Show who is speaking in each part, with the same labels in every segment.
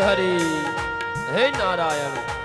Speaker 1: હરિ હે નારાયણ.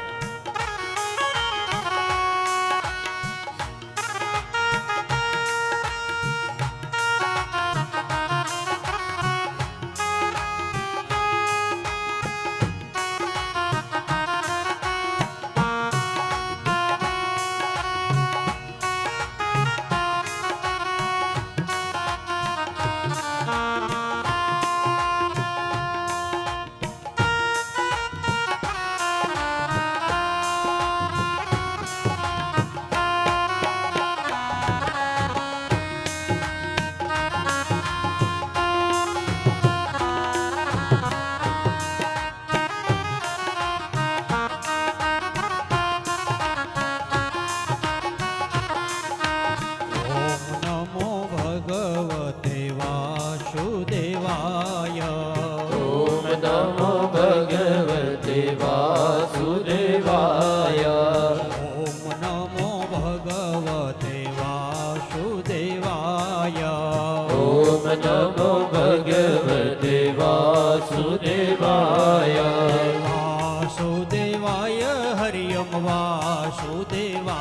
Speaker 2: વાસુદેવાય
Speaker 1: હરિયમ વાસુદેવાય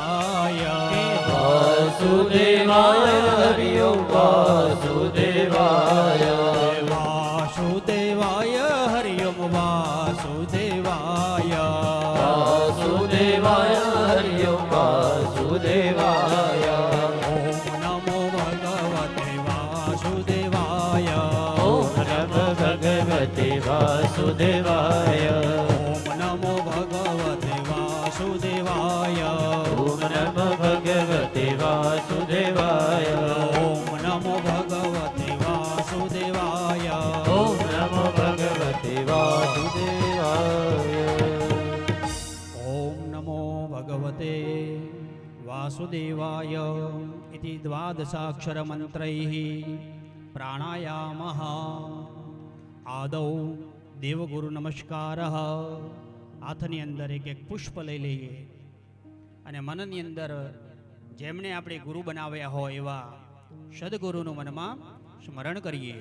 Speaker 2: વાસુદેવાય
Speaker 1: હરિયમ વાસુદેવાય
Speaker 2: વાસુદેવાય હરિયમ વાસુદેવાય
Speaker 1: વાસુદેવાય હરિયમ વાસુદેવાય
Speaker 2: ભગવતે વાસુદેવાય
Speaker 1: નમઃ ભગવતે વાસુદેવાય
Speaker 2: ઓમ નમો ભગવતે વાસુદેવાય
Speaker 1: ઓમ નમો ભગવતે વાસુદેવાય
Speaker 2: ઓમ નમો ભગવતે વાસુદેવાય इति द्वादशाक्षरमन्त्रैः प्राणायामः આદૌ દેવગુરુ નમસ્કાર હાથની અંદર એક એક પુષ્પ લઈ લઈએ અને મનની અંદર જેમણે આપણે ગુરુ બનાવ્યા હોય એવા સદગુરુનું મનમાં સ્મરણ કરીએ.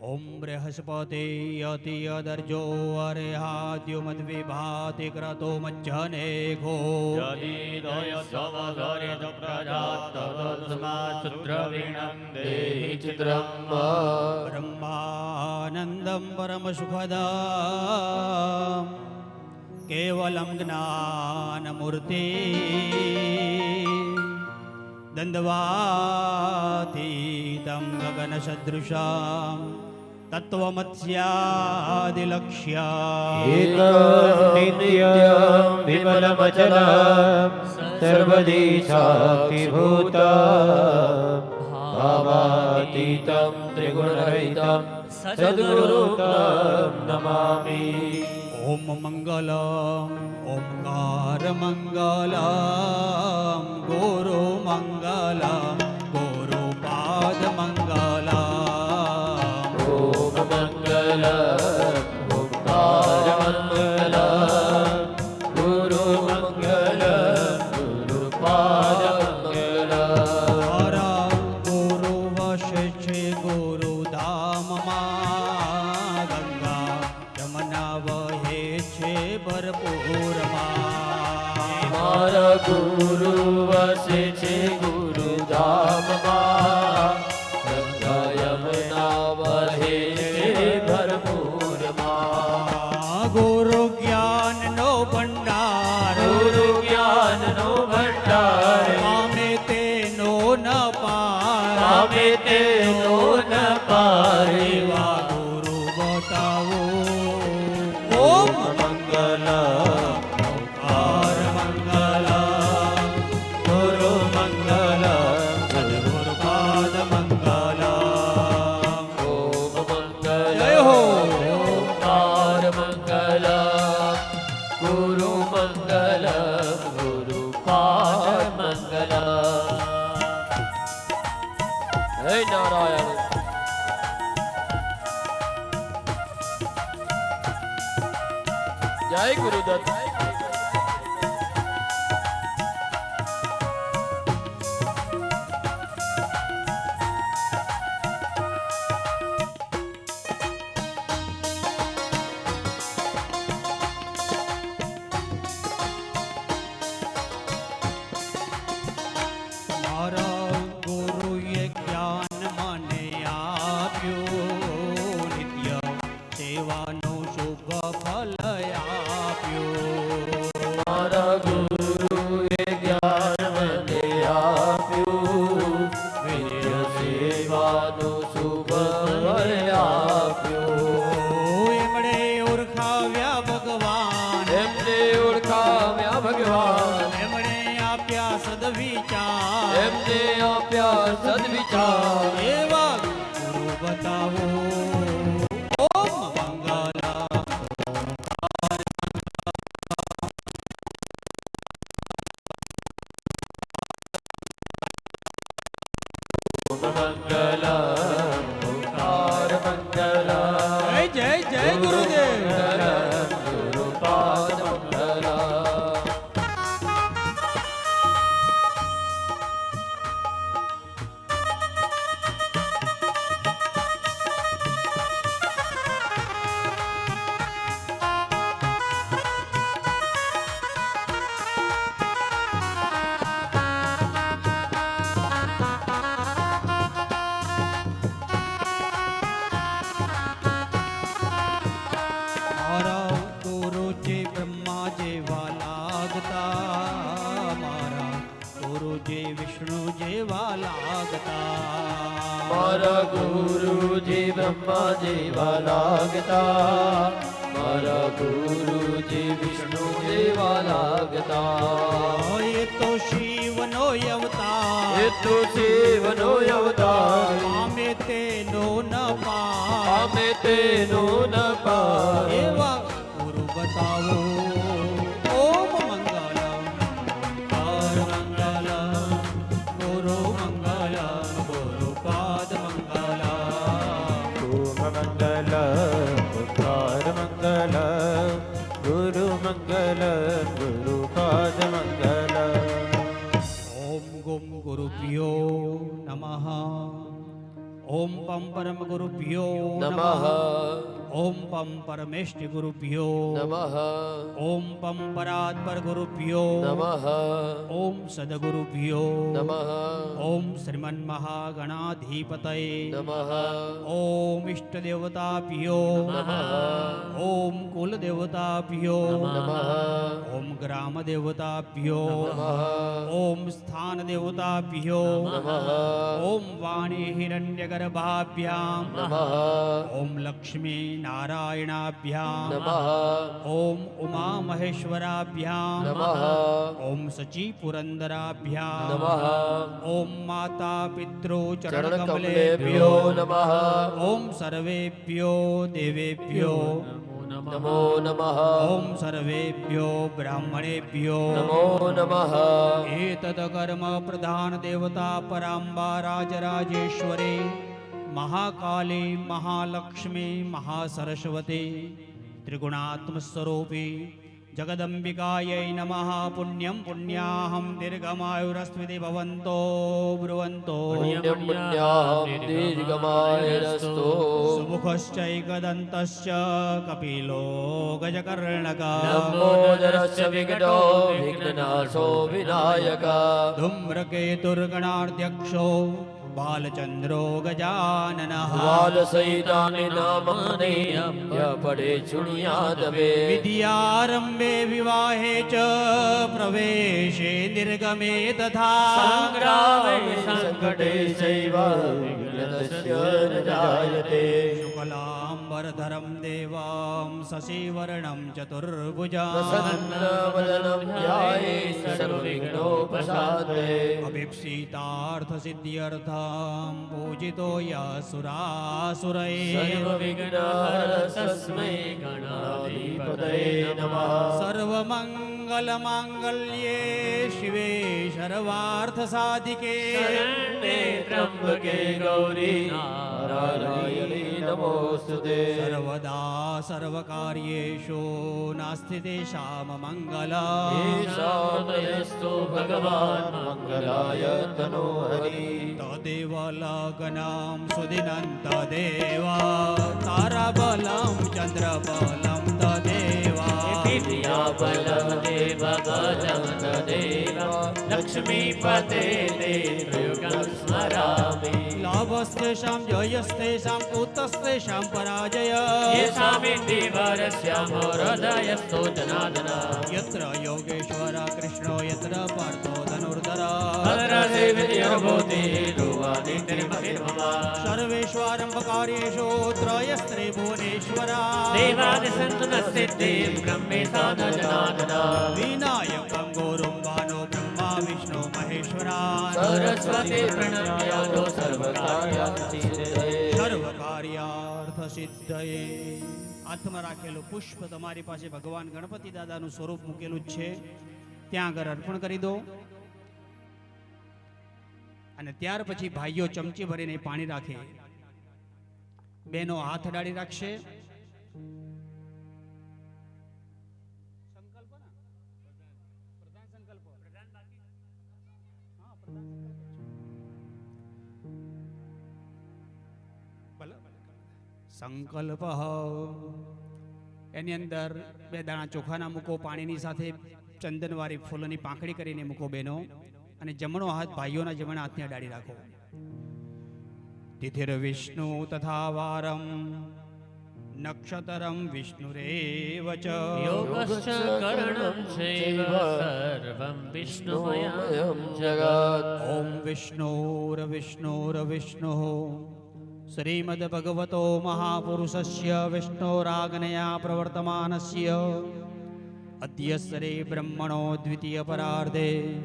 Speaker 2: ઓમ બૃહસ્પતિ અતિય દર્જો અરે હાદ્યુ મદ્વિભાતિ ક્રતો મજ્જને ઘો.
Speaker 1: જદિદય સવગરિત પ્રજાત તદસ્માત દ્રવિણં દેહિ ચિત્રમ
Speaker 2: બ્રહ્માનંદમ પરમ સુખદમ केवलं ज्ञानमूर्ति दन्द्वातीतं गगनसदृशां तत्त्वमत्स्यादिलक्ष्या
Speaker 1: नित्यं विमलमचलं सर्वदिशाभिभूत भावातीतं त्रिगुणरहितं सद्गुरुं नमामि
Speaker 2: ॐ मङ्गलम् ओङ्कारमङ्गलं गुरुमङ्गलं गुरुपादमङ्गलम्
Speaker 1: ॐ मङ्गल ओङ्कारमङ्गल
Speaker 2: Muhammad
Speaker 1: Bhagavad ગુરુજી બ્રહ્મા જેવા લાગતા મારા ગુરુજી વિષ્ણુ જેવા લાગતા
Speaker 2: એ તો શિવનો અવતાર
Speaker 1: એ તો શિવનો અવતાર
Speaker 2: અમે તેનો ન પાર
Speaker 1: અમે તેનો ન પા
Speaker 2: એવા ગુરુ બતાવો પમ પરમ ગુરુભ્યો
Speaker 1: નમઃ
Speaker 2: ઓમ પમ પરમેષ્ઠ ગુરુભ્યો.
Speaker 1: નમઃ.
Speaker 2: ઓમ પમ પરાત્પર ગુરુભ્યો.
Speaker 1: નમઃ.
Speaker 2: ઓમ સદગુરુભ્યો.
Speaker 1: નમઃ.
Speaker 2: ઓમ શ્રીમન મહાગણાધિપતય.
Speaker 1: નમઃ.
Speaker 2: ઓમ ઇષ્ટદેવતાભ્યો
Speaker 1: નમઃ.
Speaker 2: ઓમ કુલદેવતાભ્યો.
Speaker 1: નમઃ.
Speaker 2: ઓમ ગ્રામદેવતાભ્યો.
Speaker 1: નમઃ.
Speaker 2: ઓમ સ્થાનદેવતાભ્યો.
Speaker 1: નમઃ.
Speaker 2: ઓમ વાણી હિરણ્યગર્ભાભ્યામ.
Speaker 1: નમઃ.
Speaker 2: ઓમ લક્ષ્મી નારાયણાભ્યામ
Speaker 1: નમઃ
Speaker 2: ઓમ ઉમા મહેશ્વરાભ્યામ
Speaker 1: નમઃ
Speaker 2: ઓમ સચી પુરંદરાભ્યામ
Speaker 1: નમઃ
Speaker 2: ઓમ માતા પિતૃ
Speaker 1: ચરણકમલેભ્યો
Speaker 2: ચરણકમલેભ્યો
Speaker 1: નમઃ
Speaker 2: ઓમ સર્વેભ્યો દેવેભ્યો
Speaker 1: નમો નમઃ
Speaker 2: ઓમ સર્વેભ્યો બ્રાહ્મણેભ્યો
Speaker 1: નમો નમઃ
Speaker 2: એતદ કર્મ પ્રધાન દેવતા પરાંબા રાજરાજેશ્વરી મહાકાલે મહાલક્ષ્મી મહાસરસ્વતે ત્રિગુણાત્મ સ્વરૂપે જગદંબિકાય નમ પુણ્યમ પુણ્યાહમ દીર્ઘમાયુરસ્મિતિ
Speaker 1: ભવંતો બ્રુવંતો દીર્ઘમાયુરસ્તો
Speaker 2: સુમુખશ્ચૈકદંતશ્ચ કપિલો ગજકર્ણક
Speaker 1: નમોદરશ્ચ વિઘટો વિઘ્નનાશો વિનાયક
Speaker 2: ધૂમ્રકેતુર્ગણાધ્યક્ષો બાલચંદ્રો ગજાનન
Speaker 1: વાલસહિતાनि નામાनि પડે ચુણિયાદવે
Speaker 2: વિદ્યારંભે વિવાહે ચ પ્રવેશે નિર્ગમે તથા
Speaker 1: સંગ્રામે સંકટે ચૈવ વિઘ્નસ્ય ન જાયતે
Speaker 2: શુક્લાંબરધરમ
Speaker 1: वरधरं
Speaker 2: देवां शशिवर्णं चतुर्भुजान्नवदनव्याये
Speaker 1: अभिप्सितार्थसिद्ध्यर्थां पूजितो यासुरासुरये
Speaker 2: सर्वमङ्ग मङ्गलमाङ्गल्ये शिवे
Speaker 1: शर्वार्थसाधिके त्र्यम्बके गौरी नारायणी नमोऽस्तु
Speaker 2: ते सर्वदा सर्वकार्येषु नास्ति तेषां
Speaker 1: मङ्गलायस्तु भगवान् मङ्गलाय तनो हरि तदेव लगनां सुदिनन्तदेव ताराबलं चन्द्रबल लक्ष्मीपते
Speaker 2: ते लाभस्तेषां जयस्तेषां कुतस्तेषां
Speaker 1: पराजय येषामिन्दिवरस्यामो हृदयस्तो जनादना
Speaker 2: यत्र योगेश्वर कृष्णो यत्र पार्थ
Speaker 1: भद्रदेव्यभूति रुवानि तिरुमतिर्मम
Speaker 2: સર્વેશ્વરંભકાર્યેષુ ત્રયસ્ત્રે ભુવનેશ્વરા
Speaker 1: देवादिसन्तु न सिद्धिं ब्रह्मे सा न जनादन
Speaker 2: વિનાયકં ગોરું બાનો બ્રહ્મા વિષ્ણુ મહેશ્વરા
Speaker 1: सरस्वती प्रणम्यादो सर्वकार्यार्थि
Speaker 2: સર્વ કાર્યાર્થ સિદ્ધયે હાથમાં રાખેલું પુષ્પ તમારી પાસે ભગવાન ગણપતિ દાદાનું સ્વરૂપ મૂકેલું જ છે ત્યાં આગળ અર્પણ કરી દો અને ત્યાર પછી ભાઈઓ ચમચી ભરીને પાણી રાખે. બેનો હાથ અડાડી રાખશે. સંકલ્પ એની અંદર બે દાણા ચોખાના મૂકો, પાણીની સાથે ચંદનવાળી ફૂલોની પાંખડી કરીને મૂકો બેનો. અને જમણો હાથ ભાઈઓના જમણા હાથની અડાડી રાખો. તિથિર વિષ્ણુ તથા વારમ નક્ષતરમ વિષ્ણુરેવ ચ
Speaker 1: યોગશ્ચ કર્ણમ ચૈવ સર્વમ વિષ્ણુમયમ જગત.
Speaker 2: ઓમ વિષ્ણુર વિષ્ણુર વિષ્ણુઃ. શ્રીમદ્ભગવતો મહાપુરુષસ્ય વિષ્ણોરાગનયા પ્રવર્તમાનસ્ય. અદ્યસરે બ્રહ્મણો દ્વિતીય પરાર્ધે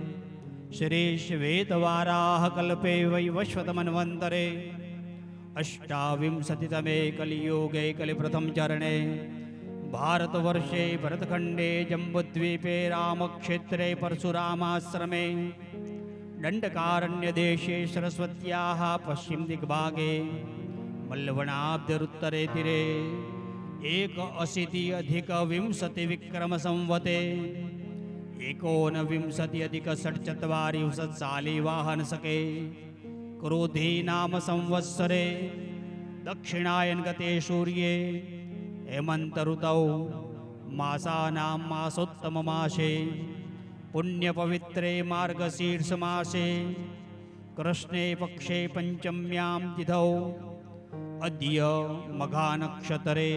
Speaker 2: श्रीश्वेतवाराहकल्पे वैवस्वतमन्वन्तरे अष्टाविंशतितमे कलियोगे कलिप्रथमचरणे भारतवर्षे भरतखण्डे जम्बुद्वीपे रामक्षेत्रे परशुरामाश्रमे दण्डकारण्यदेशे सरस्वत्याः पश्चिमदिग्भागे मल्लवणाब्दरुत्तरे तीरे एक अशीति अधिकविंशतिविक्रमसंवते विंशति विक्रम संवते एकोनविंशति अधिक षट्चत्वारिंशत्साली वाहन सके क्रोधी नाम संवत्सरे दक्षिणायन गते सूर्ये हेमंत ऋतौ मासानां मासोत्तममासे पुण्यपवित्रे मार्गशीर्षमासे कृष्णे पक्षे पञ्चम्यां तिथौ अद्य मघानक्षत्रे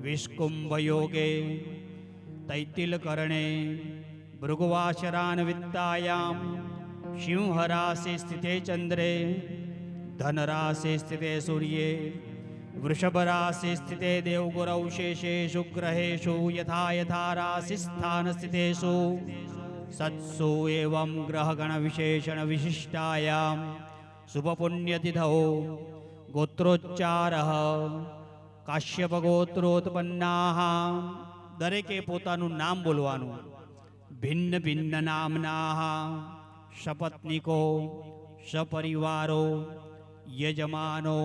Speaker 2: विष्कुम्भयोगे તૈતિલકરણે ભૃગુવાશરાન્વિત્તાયામ સિંહરાશે સ્થિતે ચંદ્રે ધનરાશે સ્થિતે સૂર્યે વૃષભરાશિ સ્થિતે દેવગુરૌ શેષેષુ ગ્રહેષુ યથા યથા રાશિસ્થાન સ્થિતેષુ સત્સુ એવં ગ્રહગણ વિશેષણ વિશિષ્ટાયામ શુભપુણ્યતિથૌ ગોત્રોચ્ચાર કાશ્યપગોત્રોત્પન્ના દરેકે પોતાનું નામ બોલવાનું. ભિન્ન ભિન્ન નામના સપત્નિકો સપરિવારો, યજમાનો,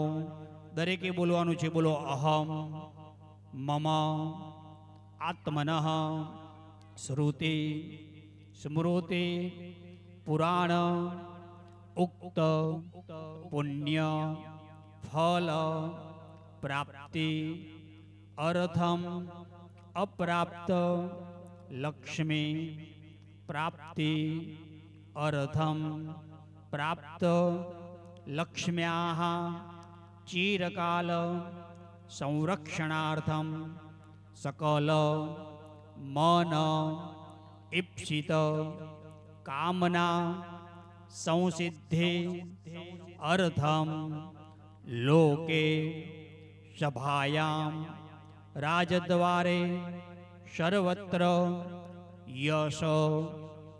Speaker 2: દરેકે બોલવાનું છે, બોલો અહમ, મમ આત્મન શ્રુતિ, સ્મૃતિ, પુરાણ, ઉક્ત, પુણ્ય, ફલ, પ્રાપ્તિ, અર્થમ અપ્રાપ્ત, લક્ષ્મી, પ્રાપ્તિ અર્થમ પ્રાપ્ત લક્ષ્મ્યા ચિરકાલ સંરક્ષણાર્થમ સકલ, મન, ઈપ્સિત, કામના, સંસિદ્ધિ અર્થમ લોકે, સભાયામ રાજદ્વારે સર્વત્ર યશ